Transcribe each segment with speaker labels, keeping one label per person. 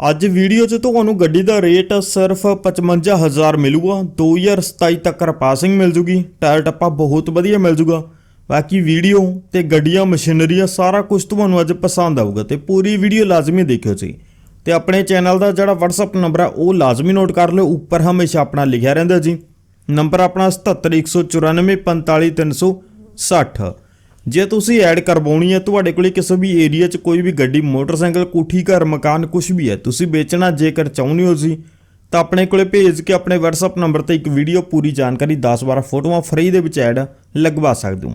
Speaker 1: ਅੱਜ ਵੀਡੀਓ 'ਚ ਤੁਹਾਨੂੰ ਗੱਡੀ ਦਾ ਰੇਟ ਸਿਰਫ 55000 ਮਿਲੂਗਾ। 2027 ਤੱਕ ਪਾਸਿੰਗ ਮਿਲ ਜੂਗੀ। ਟਾਇਰ ਟੱਪਾ ਬਹੁਤ ਵਧੀਆ ਮਿਲ ਜੂਗਾ। ਬਾਕੀ ਵੀਡੀਓ ਤੇ ਗੱਡੀਆਂ, ਮਸ਼ੀਨਰੀਆਂ ਸਾਰਾ ਕੁਝ ਤੁਹਾਨੂੰ ਅੱਜ ਪਸੰਦ ਆਊਗਾ ਤੇ ਪੂਰੀ ਵੀਡੀਓ ਲਾਜ਼ਮੀ ਦੇਖਿਓ ਜੀ। ਤੇ ਆਪਣੇ ਚੈਨਲ ਦਾ ਜਿਹੜਾ WhatsApp ਨੰਬਰ ਹੈ ਉਹ ਲਾਜ਼ਮੀ ਨੋਟ ਕਰ ਲਿਓ। ਉੱਪਰ ਹਮੇਸ਼ਾ ਆਪਣਾ ਲਿਖਿਆ ਰਹਿੰਦਾ ਜੀ। ਨੰਬਰ ਆਪਣਾ 7714945360 ਜੇ ਤੁਸੀਂ ਐਡ ਕਰਵਾਉਣੀ ਹੈ, ਤੁਹਾਡੇ ਕੋਲੇ ਕਿਸੇ ਵੀ ਏਰੀਆ 'ਚ ਕੋਈ ਵੀ ਗੱਡੀ, ਮੋਟਰਸਾਈਕਲ, ਕੋਠੀ, ਘਰ, ਮਕਾਨ ਕੁਝ ਵੀ ਹੈ, ਤੁਸੀਂ ਵੇਚਣਾ ਜੇਕਰ ਚਾਹੁੰਦੇ ਹੋ ਜੀ, ਤਾਂ ਆਪਣੇ ਕੋਲੇ ਭੇਜ ਕੇ ਆਪਣੇ WhatsApp ਨੰਬਰ ਤੇ ਇੱਕ ਵੀਡੀਓ ਪੂਰੀ ਜਾਣਕਾਰੀ 10-12 ਫੋਟੋਆਂ ਫ੍ਰੀ ਦੇ ਵਿੱਚ ਐਡ ਲਗਵਾ ਸਕਦੇ ਹੋ।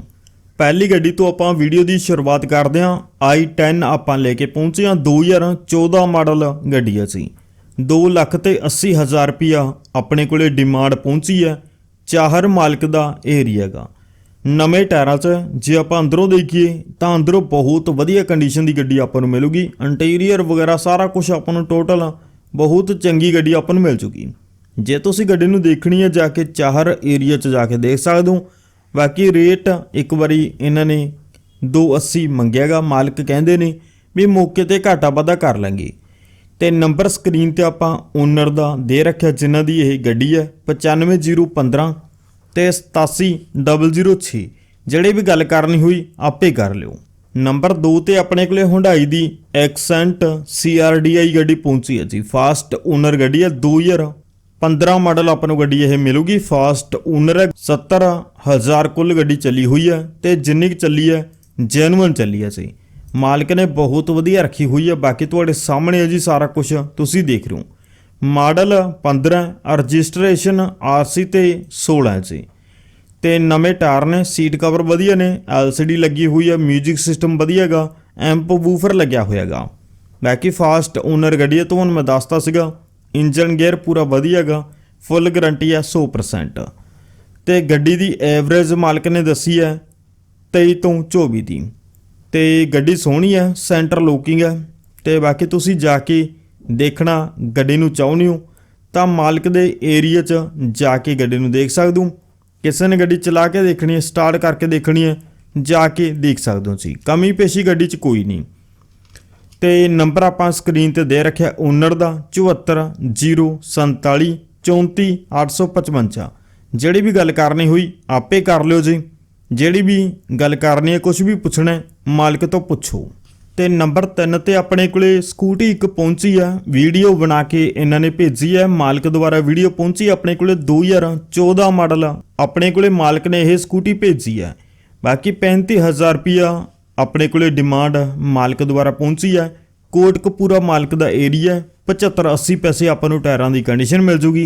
Speaker 1: ਪਹਿਲੀ ਗੱਡੀ ਤੋਂ ਆਪਾਂ ਵੀਡੀਓ ਦੀ ਸ਼ੁਰੂਆਤ ਕਰਦੇ ਹਾਂ। i10 ਆਪਾਂ ਲੈ ਕੇ ਪਹੁੰਚੇ ਹਾਂ। 2014 ਮਾਡਲ ਗੱਡੀ ਹੈ ਸੀ 2 ਲੱਖ ਤੇ 80 ਹਜ਼ਾਰ ਰੁਪਿਆ ਆਪਣੇ ਕੋਲੇ ਡਿਮਾਂਡ ਪਹੁੰਚੀ ਹੈ। ਚਾਹਰ ਮਾਲਕ ਦਾ ਏਰੀਆ ਗਾ ਨਵੇਂ ਟਾਇਰਾਂ 'ਚ ਜੇ ਆਪਾਂ ਅੰਦਰੋਂ ਦੇਖੀਏ ਤਾਂ ਅੰਦਰੋਂ ਬਹੁਤ ਵਧੀਆ ਕੰਡੀਸ਼ਨ ਦੀ ਗੱਡੀ ਆਪਾਂ ਨੂੰ ਮਿਲੂਗੀ। ਇੰਟੀਰੀਅਰ ਵਗੈਰਾ ਸਾਰਾ ਕੁਝ ਆਪਾਂ ਨੂੰ ਟੋਟਲ ਬਹੁਤ ਚੰਗੀ ਗੱਡੀ ਆਪਾਂ ਨੂੰ ਮਿਲ ਜੂਗੀ ਜੇ ਤੁਸੀਂ ਗੱਡੀ ਨੂੰ ਦੇਖਣੀ ਹੈ, ਜਾ ਕੇ ਚਾਹਰ ਏਰੀਆ 'ਚ ਜਾ ਕੇ ਦੇਖ ਸਕਦੇ ਹੋ। ਬਾਕੀ ਰੇਟ ਇੱਕ ਵਾਰੀ ਇਹਨਾਂ ਨੇ 280 ਮੰਗਿਆਗਾ, ਮਾਲਕ ਕਹਿੰਦੇ ਨੇ ਵੀ ਮੌਕੇ ਤੇ ਘਾਟਾ ਵਾਧਾ ਕਰ ਲਾਂਗੇ। ਤੇ ਨੰਬਰ ਸਕਰੀਨ ਤੇ ਆਪਾਂ ਓਨਰ ਦਾ ਦੇ ਰੱਖਿਆ, ਜਿਨ੍ਹਾਂ ਦੀ ਇਹ ਗੱਡੀ ਹੈ 95015 ਤੇ 87006 ਜਿਹੜੇ ਵੀ ਗੱਲ ਕਰਨੀ ਹੋਈ, ਆਪੇ ਕਰ ਲਿਓ। ਨੰਬਰ 2 ਤੇ ਆਪਣੇ ਕੋਲੇ ਹੁੰਡਾਈ ਦੀ ਐਕਸੈਂਟ CRDI ਗੱਡੀ ਪਹੁੰਚੀ ਹੈ ਜੀ। ਫਾਸਟ ਓਨਰ ਗੱਡੀ ਹੈ 2015 ਮਾਡਲ ਆਪਾਂ ਨੂੰ ਗੱਡੀ ਇਹ ਮਿਲੂਗੀ। ਫਾਸਟ ਓਨਰ ਹੈ 70000 ਕੁੱਲ ਗੱਡੀ ਚੱਲੀ ਹੋਈ ਹੈ ਤੇ ਜਿੰਨੀ ਕੁ ਚੱਲੀ ਹੈ ਜੈਨੂਇਨ ਚੱਲੀ ਹੈ ਜੀ। ਮਾਲਕ ਨੇ ਬਹੁਤ ਵਧੀਆ ਰੱਖੀ ਹੋਈ ਹੈ। ਬਾਕੀ ਤੁਹਾਡੇ ਸਾਹਮਣੇ ਹੈ ਜੀ ਸਾਰਾ ਕੁਝ ਤੁਸੀਂ ਦੇਖ ਰਹੇ ਹੋ। ਮਾਡਲ 15 ਰਜਿਸਟ੍ਰੇਸ਼ਨ ਆਰਸੀ ਤੇ 16 ਹੈ ਜੀ ਤੇ ਨਵੇਂ ਟਾਇਰ ਨੇ, ਸੀਟ ਕਵਰ ਵਧੀਆ ਨੇ LCD ਲੱਗੀ ਹੋਈ ਹੈ 뮤직 ਸਿਸਟਮ ਵਧੀਆਗਾ ਐਂਪ ਵੂਫਰ ਲੱਗਿਆ ਹੋਇਆਗਾ ਬਾਕੀ ਫਾਸਟ ਓਨਰ ਗੱਡੀ ਹੈ ਤੁਹਾਨੂੰ ਮੈਂ ਦੱਸਤਾ ਸੀਗਾ ਇੰਜਨ ਗੇਅਰ ਪੂਰਾ ਵਧੀਆਗਾ ਫੁੱਲ ਗਾਰੰਟੀ ਹੈ 100% ਤੇ ਗੱਡੀ ਦੀ ਐਵਰੇਜ ਮਾਲਕ ਨੇ ਦੱਸੀ ਹੈ 23 ਤੋਂ 24 ਦੀ। ਤੇ ਗੱਡੀ ਸੋਹਣੀ ਹੈ ਸੈਂਟਰ ਲੁਕਿੰਗ ਹੈ ਤੇ ਬਾਕੀ ਤੁਸੀਂ ਜਾ ਕੇ ਦੇਖਣਾ, ਗੱਡੀ ਨੂੰ ਚਾਹੁੰਦੇ ਹੋ, ਤਾਂ ਮਾਲਕ ਦੇ ਏਰੀਆ 'ਚ ਜਾ ਕੇ ਗੱਡੀ ਨੂੰ ਦੇਖ ਸਕਦੇ। ਹੋ ਕਿਸੇ ਨੇ ਗੱਡੀ ਚਲਾ ਕੇ ਦੇਖਣੀ ਹੈ, ਸਟਾਰਟ ਕਰਕੇ ਦੇਖਣੀ ਹੈ, ਜਾ ਕੇ ਦੇਖ ਸਕਦੇ ਹੋ ਜੀ ਕਮੀ ਪੇਸ਼ੀ ਗੱਡੀ 'ਚ ਕੋਈ ਨਹੀਂ। ਤੇ ਨੰਬਰ ਆਪਾਂ ਸਕਰੀਨ ਤੇ ਦੇ ਰੱਖਿਆ ਓਨਰ ਦਾ 74047 34855 ਜਿਹੜੀ ਵੀ ਗੱਲ ਕਰਨੀ ਹੋਈ, ਆਪੇ ਕਰ ਲਿਓ ਜੀ। ਜਿਹੜੀ ਵੀ ਗੱਲ ਕਰਨੀ ਹੈ ਕੁਝ ਵੀ ਪੁੱਛਣਾ ਮਾਲਕ ਤੋਂ ਪੁੱਛੋ। ਤੇ ਨੰਬਰ 3 ਤੇ ਆਪਣੇ ਕੋਲੇ ਸਕੂਟੀ ਇੱਕ ਪਹੁੰਚੀ ਆ, ਵੀਡੀਓ ਬਣਾ ਕੇ ਇਹਨਾਂ ਨੇ ਭੇਜੀ ਹੈ ਮਾਲਕ ਦੁਆਰਾ ਵੀਡੀਓ ਪਹੁੰਚੀ, ਆਪਣੇ ਕੋਲੇ 2014 ਮਾਡਲ ਆ। ਆਪਣੇ ਕੋਲੇ ਮਾਲਕ ਨੇ ਇਹ ਸਕੂਟੀ ਭੇਜੀ ਹੈ ਬਾਕੀ 35000 ਰੁਪਿਆ ਆਪਣੇ ਕੋਲੇ ਡਿਮਾਂਡ ਮਾਲਕ ਦੁਆਰਾ ਪਹੁੰਚੀ ਹੈ ਕੋਟਕਪੂਰਾ ਮਾਲਕ ਦਾ ਏਰੀਆ 75 80 ਪੈਸੇ ਆਪਾਂ ਨੂੰ ਟਾਇਰਾਂ ਦੀ ਕੰਡੀਸ਼ਨ ਮਿਲ ਜੂਗੀ।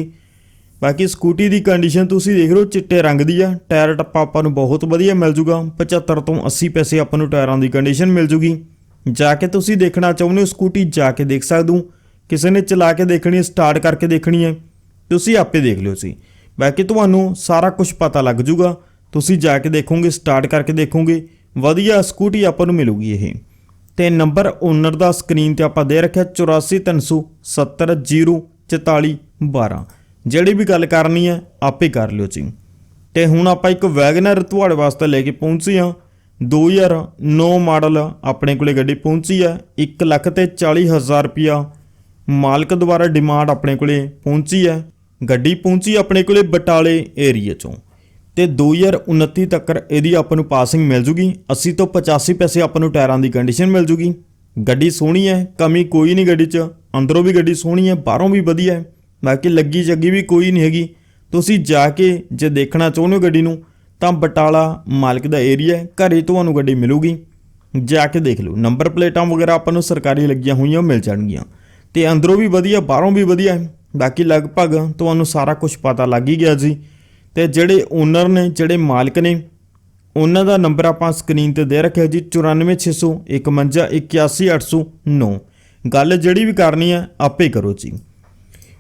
Speaker 1: ਬਾਕੀ ਸਕੂਟੀ ਦੀ ਕੰਡੀਸ਼ਨ ਤੁਸੀਂ ਦੇਖ ਰਹੇ ਹੋ ਚਿੱਟੇ ਰੰਗ ਦੀ ਆ। ਟਾਇਰ ਟੱਪਾ ਆਪਾਂ ਨੂੰ ਬਹੁਤ ਵਧੀਆ ਮਿਲ ਜੂਗਾ। 75 ਤੋਂ 80 ਪੈਸੇ ਆਪਾਂ ਨੂੰ ਟਾਇਰਾਂ ਦੀ ਕੰਡੀਸ਼ਨ ਮਿਲ ਜੂਗੀ। ਜਾ ਕੇ ਤੁਸੀਂ ਦੇਖਣਾ ਚਾਹੁੰਦੇ ਹੋ, ਸਕੂਟੀ ਜਾ ਕੇ ਦੇਖ ਸਕਦੇ। ਹੋ ਕਿਸੇ ਨੇ ਚਲਾ ਕੇ ਦੇਖਣੀ ਹੈ, ਸਟਾਰਟ ਕਰਕੇ ਦੇਖਣੀ ਹੈ। ਤੁਸੀਂ ਆਪੇ ਦੇਖ ਲਿਓ ਸੀ। ਬਾਕੀ ਤੁਹਾਨੂੰ ਸਾਰਾ ਕੁਝ ਪਤਾ ਲੱਗ ਜੂਗਾ। ਤੁਸੀਂ ਜਾ ਕੇ ਦੇਖੋਗੇ, ਸਟਾਰਟ ਕਰਕੇ ਦੇਖੋਗੇ। ਵਧੀਆ ਸਕੂਟੀ ਆਪਾਂ ਨੂੰ ਮਿਲੂਗੀ ਇਹ। ਤੇ ਨੰਬਰ ਓਨਰ ਦਾ ਸਕਰੀਨ ਤੇ ਆਪਾਂ ਦੇ ਰੱਖਿਆ 8430704412 ਜਿਹੜੀ ਵੀ ਗੱਲ ਕਰਨੀ ਹੈ, ਆਪੇ ਕਰ ਲਿਓ ਜੀ। ਤੇ ਹੁਣ ਆਪਾਂ ਇੱਕ ਵੈਗਨਰ ਤੁਹਾਡੇ ਵਾਸਤੇ ਲੈ ਕੇ ਪਹੁੰਚੇ ਹਾਂ। 2009 ਮਾਡਲ ਆਪਣੇ ਕੋਲੇ ਗੱਡੀ ਪਹੁੰਚੀ ਹੈ। 1 ਲੱਖ ਤੇ 40 ਹਜ਼ਾਰ ਰੁਪਿਆ ਮਾਲਕ ਦੁਆਰਾ ਡਿਮਾਂਡ ਆਪਣੇ ਕੋਲੇ ਪਹੁੰਚੀ ਹੈ। ਗੱਡੀ ਪਹੁੰਚੀ ਆਪਣੇ ਕੋਲੇ ਬਟਾਲੇ ਏਰੀਆ ਚੋਂ। ਤੇ 2029 ਤੱਕ ਇਹਦੀ ਆਪਾਂ ਨੂੰ ਪਾਸਿੰਗ ਮਿਲ ਜੂਗੀ। 80 ਤੋਂ 85 ਪੈਸੇ ਆਪਾਂ ਨੂੰ ਟਾਇਰਾਂ ਦੀ ਕੰਡੀਸ਼ਨ ਮਿਲ ਜੂਗੀ। ਗੱਡੀ ਸੋਹਣੀ ਹੈ, ਕਮੀ ਕੋਈ ਨਹੀਂ ਗੱਡੀ 'ਚ। ਅੰਦਰੋਂ ਵੀ ਗੱਡੀ ਸੋਹਣੀ ਹੈ, ਬਾਹਰੋਂ ਵੀ ਵਧੀਆ ਹੈ। ਬਾਕੀ ਲੱਗੀ ਜੱਗੀ ਵੀ ਕੋਈ ਨਹੀਂ ਹੈਗੀ। ਤੁਸੀਂ ਜਾ ਕੇ ਜੇ ਦੇਖਣਾ ਚਾਹੁੰਦੇ ਹੋ ਗੱਡੀ ਨੂੰ ਤਾਂ ਬਟਾਲਾ ਮਾਲਕ ਦਾ ਏਰੀਆ ਹੈ, ਘਰੇ ਤੁਹਾਨੂੰ ਗੱਡੀ ਮਿਲੂਗੀ। ਜਾ ਕੇ ਦੇਖ ਲਓ ਨੰਬਰ ਪਲੇਟਾਂ ਵਗੈਰਾ ਆਪਾਂ ਨੂੰ ਸਰਕਾਰੀ ਲੱਗੀਆਂ ਹੋਈਆਂ, ਮਿਲ ਜਾਣਗੀਆਂ। ਤੇ ਅੰਦਰੋਂ ਵੀ ਵਧੀਆ, ਬਾਹਰੋਂ ਵੀ ਵਧੀਆ ਹੈ। ਬਾਕੀ ਲਗਭਗ ਤੁਹਾਨੂੰ ਸਾਰਾ ਕੁਝ ਪਤਾ ਲੱਗ ਹੀ ਗਿਆ ਜੀ। ਤੇ ਜਿਹੜੇ ਓਨਰ ਨੇ, ਜਿਹੜੇ ਮਾਲਕ ਨੇ, ਉਹਨਾਂ ਦਾ ਨੰਬਰ ਆਪਾਂ ਸਕਰੀਨ ਤੇ ਦੇ ਰੱਖਿਆ ਜੀ 9461511809 ਗੱਲ ਜਿਹੜੀ ਵੀ ਕਰਨੀ ਹੈ, ਆਪੇ ਕਰੋ ਜੀ।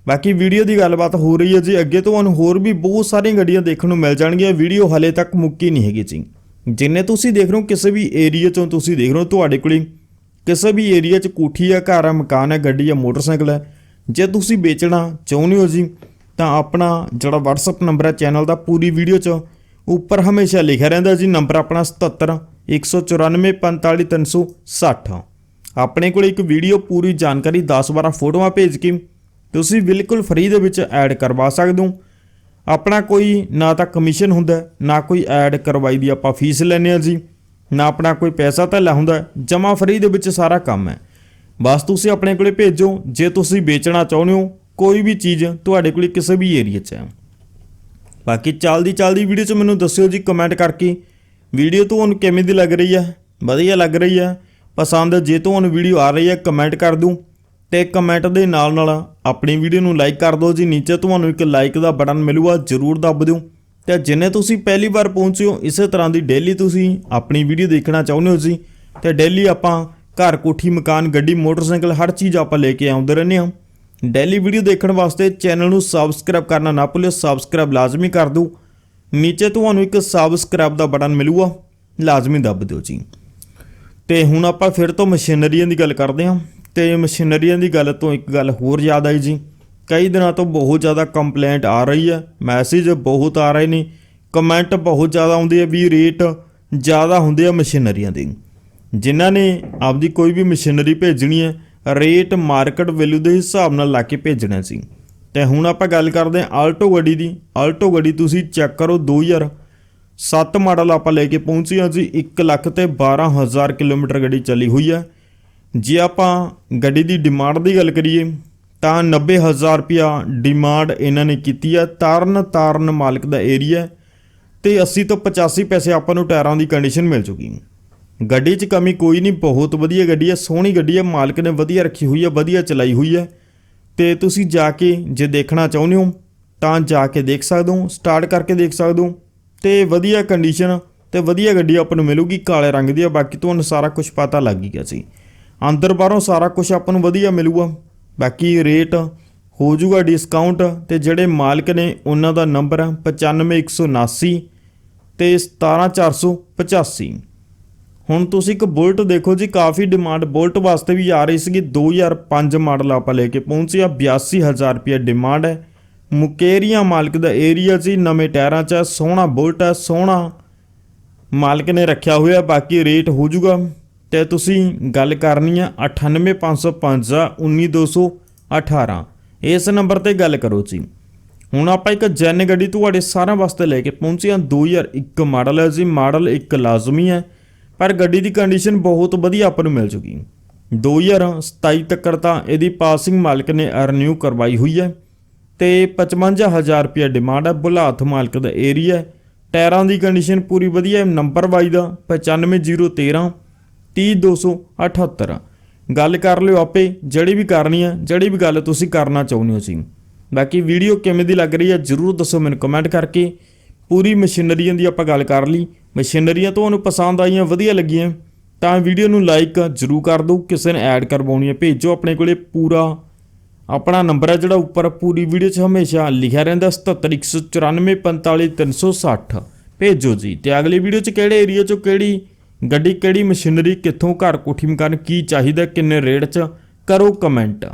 Speaker 1: ਬਾਕੀ ਵੀਡੀਓ ਦੀ ਗੱਲਬਾਤ ਹੋ ਰਹੀ ਹੈ ਜੀ। ਅੱਗੇ ਤੋਂ ਤੁਹਾਨੂੰ ਹੋਰ ਵੀ ਬਹੁਤ ਸਾਰੀਆਂ ਗੱਡੀਆਂ ਦੇਖਣ ਨੂੰ ਮਿਲ ਜਾਣਗੀਆਂ। ਵੀਡੀਓ ਹਲੇ ਤੱਕ ਮੁੱਕੀ ਨਹੀਂ ਹੈਗੀ ਜੀ। ਜਿੰਨੇ ਤੁਸੀਂ ਦੇਖ ਰਹੇ ਹੋ, ਕਿਸੇ ਵੀ ਏਰੀਆ ਚੋਂ ਤੁਸੀਂ ਦੇਖ ਰਹੇ ਹੋ, ਤੁਹਾਡੇ ਕੋਲੇ ਕਿਸੇ ਵੀ ਏਰੀਆ 'ਚ ਕੋਠੀ ਆ, ਘਰ ਆ, ਮਕਾਨ ਹੈ ਗੱਡੀ ਆ, ਮੋਟਰਸਾਈਕਲ ਹੈ ਜੇ ਤੁਸੀਂ ਵੇਚਣਾ ਚਾਹੁੰਦੇ ਹੋ ਜੀ, ਤਾਂ ਆਪਣਾ ਜਿਹੜਾ WhatsApp ਨੰਬਰ ਹੈ ਚੈਨਲ ਦਾ, ਪੂਰੀ ਵੀਡੀਓ 'ਚ ਉੱਪਰ ਹਮੇਸ਼ਾ ਲਿਖਿਆ ਰਹਿੰਦਾ ਜੀ ਨੰਬਰ ਆਪਣਾ 77 194 45360 ਆਪਣੇ ਕੋਲ ਇੱਕ ਵੀਡੀਓ ਪੂਰੀ ਜਾਣਕਾਰੀ 10-12 ਫੋਟੋਆਂ ਭੇਜ ਕੇ ਤੁਸੀਂ ਬਿਲਕੁਲ ਫ੍ਰੀ ਦੇ ਵਿੱਚ ਐਡ ਕਰਵਾ ਸਕਦੇ ਹੋ। ਆਪਣਾ ਕੋਈ ਨਾ ਤਾਂ ਕਮਿਸ਼ਨ ਹੁੰਦਾ, ਨਾ ਕੋਈ ਐਡ ਕਰਵਾਈ ਦੀ ਆਪਾਂ ਫੀਸ ਲੈਂਦੇ ਹਾਂ ਜੀ, ਨਾ ਆਪਣਾ ਕੋਈ ਪੈਸਾ ਧੱਲਾ ਹੁੰਦਾ, ਜਮਾ ਫ੍ਰੀ ਦੇ ਵਿੱਚ ਸਾਰਾ ਕੰਮ ਹੈ। ਬਸ ਤੁਸੀਂ ਆਪਣੇ ਕੋਲੇ ਭੇਜੋ, ਜੇ ਤੁਸੀਂ ਵੇਚਣਾ ਚਾਹੁੰਦੇ ਹੋ, ਕੋਈ ਵੀ ਚੀਜ਼ ਤੁਹਾਡੇ ਕੋਲੇ ਕਿਸੇ ਵੀ ਏਰੀਆ 'ਚ ਹੈ। ਬਾਕੀ ਚੱਲਦੀ ਚੱਲਦੀ ਵੀਡੀਓ 'ਚ ਮੈਨੂੰ ਦੱਸਿਓ ਜੀ ਕਮੈਂਟ ਕਰਕੇ। ਵੀਡੀਓ ਤੁਹਾਨੂੰ ਕਿਵੇਂ ਦੀ ਲੱਗ ਰਹੀ ਹੈ? ਵਧੀਆ ਲੱਗ ਰਹੀ ਹੈ? ਪਸੰਦ ਜੇ ਤੁਹਾਨੂੰ ਵੀਡੀਓ ਆ ਰਹੀ ਹੈ ਕਮੈਂਟ ਕਰ ਦੂੰ ਤੇ ਕਮੈਂਟ ਦੇ ਨਾਲ ਨਾਲ ਆਪਣੀ ਵੀਡੀਓ ਨੂੰ ਲਾਈਕ ਕਰ ਦਿਓ ਜੀ। ਨੀਚੇ ਤੁਹਾਨੂੰ ਇੱਕ ਲਾਈਕ ਦਾ ਬਟਨ ਮਿਲੂਗਾ, ਜਰੂਰ ਦੱਬ ਦਿਓ। ਤੇ ਜਿੰਨੇ ਤੁਸੀਂ ਪਹਿਲੀ ਵਾਰ ਪਹੁੰਚੇ ਹੋ, ਇਸੇ ਤਰ੍ਹਾਂ ਦੀ ਡੇਲੀ ਤੁਸੀਂ ਆਪਣੀ ਵੀਡੀਓ ਦੇਖਣਾ ਚਾਹੁੰਦੇ ਹੋ ਜੀ। ਤੇ ਡੇਲੀ ਆਪਾਂ ਘਰ ਕੋਠੀ, ਮਕਾਨ, ਗੱਡੀ, ਮੋਟਰਸਾਈਕਲ, ਹਰ ਚੀਜ਼ ਆਪਾਂ ਲੈ ਕੇ ਆਉਂਦੇ ਰਹਿੰਦੇ ਹਾਂ। ਡੇਲੀ ਵੀਡੀਓ ਦੇਖਣ ਵਾਸਤੇ ਚੈਨਲ ਨੂੰ ਸਬਸਕ੍ਰਾਈਬ ਕਰਨਾ ਨਾ ਭੁੱਲਿਓ ਸਬਸਕ੍ਰਾਈਬ ਲਾਜ਼ਮੀ ਕਰ ਦਿਓ। ਨੀਚੇ ਤੁਹਾਨੂੰ ਇੱਕ ਸਬਸਕ੍ਰਾਈਬ ਦਾ ਬਟਨ ਮਿਲੂਗਾ, ਲਾਜ਼ਮੀ ਦੱਬ ਦਿਓ ਜੀ। ਤੇ ਹੁਣ ਆਪਾਂ ਫਿਰ ਤੋਂ ਮਸ਼ੀਨਰੀਆਂ ਦੀ ਗੱਲ ਕਰਦੇ ਹਾਂ। ਤੇ ਮਸ਼ੀਨਰੀਆਂ ਦੀ ਗੱਲ ਤੋਂ ਇੱਕ ਗੱਲ ਹੋਰ ਯਾਦ ਆਈ ਜੀ। ਕਈ ਦਿਨਾਂ ਤੋਂ ਬਹੁਤ ਜ਼ਿਆਦਾ ਕੰਪਲੇਂਟ ਆ ਰਹੀ ਹੈ। ਮੈਸੇਜ ਬਹੁਤ ਆ ਰਹੇ ਨੇ। ਕਮੈਂਟ ਬਹੁਤ ਜ਼ਿਆਦਾ ਆਉਂਦੇ ਆ ਵੀ ਰੇਟ ਜ਼ਿਆਦਾ ਹੁੰਦੇ ਆ ਮਸ਼ੀਨਰੀਆਂ ਦੇ। ਜਿਨ੍ਹਾਂ ਨੇ ਆਪਦੀ ਕੋਈ ਵੀ ਮਸ਼ੀਨਰੀ ਭੇਜਣੀ ਹੈ ਰੇਟ ਮਾਰਕੀਟ ਵੈਲਿਊ ਦੇ ਹਿਸਾਬ ਨਾਲ ਲਾ ਕੇ ਭੇਜਣਾ ਸੀ। ਤੇ ਹੁਣ ਆਪਾਂ ਗੱਲ ਕਰਦੇ ਹਾਂ ਆਲਟੋ ਗੱਡੀ ਦੀ। ਆਲਟੋ ਗੱਡੀ ਤੁਸੀਂ ਚੈੱਕ ਕਰੋ 2007 ਮਾਡਲ ਆਪਾਂ ਲੈ ਕੇ ਪਹੁੰਚੇ ਹਾਂ ਜੀ। 1 ਲੱਖ ਤੇ 12000 ਕਿਲੋਮੀਟਰ ਗੱਡੀ ਚੱਲੀ ਹੋਈ ਹੈ। ਜੇ ਆਪਾਂ ਗੱਡੀ ਦੀ ਡਿਮਾਂਡ ਦੀ ਗੱਲ ਕਰੀਏ, ਤਾਂ 90000 ਰੁਪਿਆ ਡਿਮਾਂਡ ਇਹਨਾਂ ਨੇ ਕੀਤੀ ਹੈ ਤਾਰਨ ਤਾਰਨ ਮਾਲਕ ਦਾ ਏਰੀਆ ਹੈ ਤੇ 80 ਤੋਂ 85 ਪੈਸੇ ਆਪਾਂ ਨੂੰ ਟਾਇਰਾਂ ਦੀ ਕੰਡੀਸ਼ਨ ਮਿਲ ਚੁੱਕੀ ਗੱਡੀ 'ਚ ਕਮੀ ਕੋਈ ਨਹੀਂ, ਬਹੁਤ ਵਧੀਆ ਗੱਡੀ ਹੈ, ਸੋਹਣੀ ਗੱਡੀ ਹੈ, ਮਾਲਕ ਨੇ ਵਧੀਆ ਰੱਖੀ ਹੋਈ ਹੈ, ਵਧੀਆ ਚਲਾਈ ਹੋਈ ਹੈ। ਤੇ ਤੁਸੀਂ ਜਾ ਕੇ ਜੇ ਦੇਖਣਾ ਚਾਹੁੰਦੇ ਹੋ, ਤਾਂ ਜਾ ਕੇ ਦੇਖ ਸਕਦੇ ਹੋ ਸਟਾਰਟ ਕਰਕੇ ਦੇਖ ਸਕਦੇ ਹੋ। ਤੇ ਵਧੀਆ ਕੰਡੀਸ਼ਨ ਤੇ ਵਧੀਆ ਗੱਡੀ ਆਪਾਂ ਨੂੰ ਮਿਲੂਗੀ, ਕਾਲੇ ਰੰਗ ਦੀ ਆ, ਬਾਕੀ ਤੁਹਾਨੂੰ ਸਾਰਾ ਕੁਝ ਪਤਾ ਲੱਗ ਹੀ ਗਿਆ ਸੀ। ਅੰਦਰ ਬਾਹਰੋਂ ਸਾਰਾ ਕੁਝ ਆਪਾਂ ਨੂੰ ਵਧੀਆ ਮਿਲੂਗਾ। ਬਾਕੀ ਰੇਟ ਹੋ ਜਾਊਗਾ ਡਿਸਕਾਊਂਟ ਤੇ ਜਿਹੜੇ ਮਾਲਕ ਨੇ ਉਹਨਾਂ ਦਾ ਨੰਬਰ ਹੈ 95179 ਤੇ 17485 ਹੁਣ ਤੁਸੀਂ ਇੱਕ ਬੁਲਟ ਦੇਖੋ ਜੀ ਕਾਫੀ ਡਿਮਾਂਡ ਬੁਲਟ ਵਾਸਤੇ ਵੀ ਆ ਰਹੀ ਸੀਗੀ 2005 ਮਾਡਲ ਆਪਾਂ ਲੈ ਕੇ ਪਹੁੰਚੇ ਆ 82000 ਰੁਪਏ ਡਿਮਾਂਡ ਹੈ। ਮੁਕੇਰੀਆਂ ਮਾਲਕ ਦਾ ਏਰੀਆ ਜੀ ਨਵੇਂ ਟਾਇਰਾਂ 'ਚ ਹੈ, ਸੋਹਣਾ ਬੁਲਟ ਹੈ ਸੋਹਣਾ ਮਾਲਕ ਨੇ ਰੱਖਿਆ ਹੋਇਆ ਬਾਕੀ ਰੇਟ ਹੋ ਜਾਊਗਾ ਤੇ ਤੁਸੀਂ ਗੱਲ ਕਰਨੀ ਆ 98505 19218 ਇਸ ਨੰਬਰ ਤੇ ਗੱਲ ਕਰੋ ਜੀ। ਹੁਣ ਆਪਾਂ ਇੱਕ ਜੈਨ ਗੱਡੀ ਤੁਹਾਡੇ ਸਾਰਿਆਂ ਵਾਸਤੇ ਲੈ ਕੇ ਪਹੁੰਚੇ ਹਾਂ। 2001 ਮਾਡਲ ਹੈ ਜੀ। ਮਾਡਲ ਇੱਕ ਲਾਜ਼ਮੀ ਹੈ, ਪਰ ਗੱਡੀ ਦੀ ਕੰਡੀਸ਼ਨ ਬਹੁਤ ਵਧੀਆ ਆਪਾਂ ਨੂੰ ਮਿਲ ਚੁੱਕੀ 2027 ਤੱਕ ਤਾਂ ਇਹਦੀ ਪਾਸਿੰਗ ਮਾਲਕ ਨੇ ਰੀਨਿਊ ਕਰਵਾਈ ਹੋਈ ਹੈ ਤੇ 55000 ਰੁਪਏ ਡਿਮਾਂਡ ਹੈ। ਬੁਲਾਥ ਮਾਲਕ ਦਾ ਏਰੀਆ ਟਾਇਰਾਂ ਦੀ ਕੰਡੀਸ਼ਨ ਪੂਰੀ ਵਧੀਆ ਹੈ। ਨੰਬਰ ਵਾਈ ਦਾ 95013 30278 ਗੱਲ ਕਰ ਲਿਓ ਆਪੇ, ਜਿਹੜੀ ਵੀ ਕਰਨੀ ਆ ਜਿਹੜੀ ਵੀ ਗੱਲ ਤੁਸੀਂ ਕਰਨਾ ਚਾਹੁੰਦੇ ਹੋ ਸੀ ਬਾਕੀ ਵੀਡੀਓ ਕਿਵੇਂ ਦੀ ਲੱਗ ਰਹੀ ਹੈ, ਜਰੂਰ ਦੱਸੋ ਮੈਨੂੰ ਕਮੈਂਟ ਕਰਕੇ। ਪੂਰੀ ਮਸ਼ੀਨਰੀਆਂ ਦੀ ਆਪਾਂ ਗੱਲ ਕਰ ਲਈ। ਮਸ਼ੀਨਰੀਆਂ ਤੁਹਾਨੂੰ ਪਸੰਦ ਆਈਆਂ, ਵਧੀਆ ਲੱਗੀਆਂ। ਤਾਂ ਵੀਡੀਓ ਨੂੰ ਲਾਈਕ ਜਰੂਰ ਕਰ ਦਿਓ, ਕਿਸੇ ਨੇ ਐਡ ਕਰਵਾਉਣੀ ਹੈ, ਭੇਜੋ ਆਪਣੇ ਕੋਲੇ ਪੂਰਾ। ਆਪਣਾ ਨੰਬਰ ਹੈ ਜਿਹੜਾ ਉੱਪਰ, ਪੂਰੀ ਵੀਡੀਓ 'ਚ ਹਮੇਸ਼ਾ ਲਿਖਿਆ ਰਹਿੰਦਾ 7714945360 ਭੇਜੋ ਜੀ, ਤੇ ਅਗਲੀ ਵੀਡੀਓ 'ਚ ਕਿਹੜੇ ਏਰੀਆ 'ਚੋਂ ਕਿਹੜੀ ਗੱਡੀ ਕਿਹੜੀ ਮਸ਼ੀਨਰੀ ਕਿੱਥੋਂ ਘਰ ਕੋਠੀ ਮਕਾਨ ਕੀ ਚਾਹੀਦਾ ਕਿੰਨੇ ਰੇਟ 'ਚ? ਕਰੋ ਕਮੈਂਟ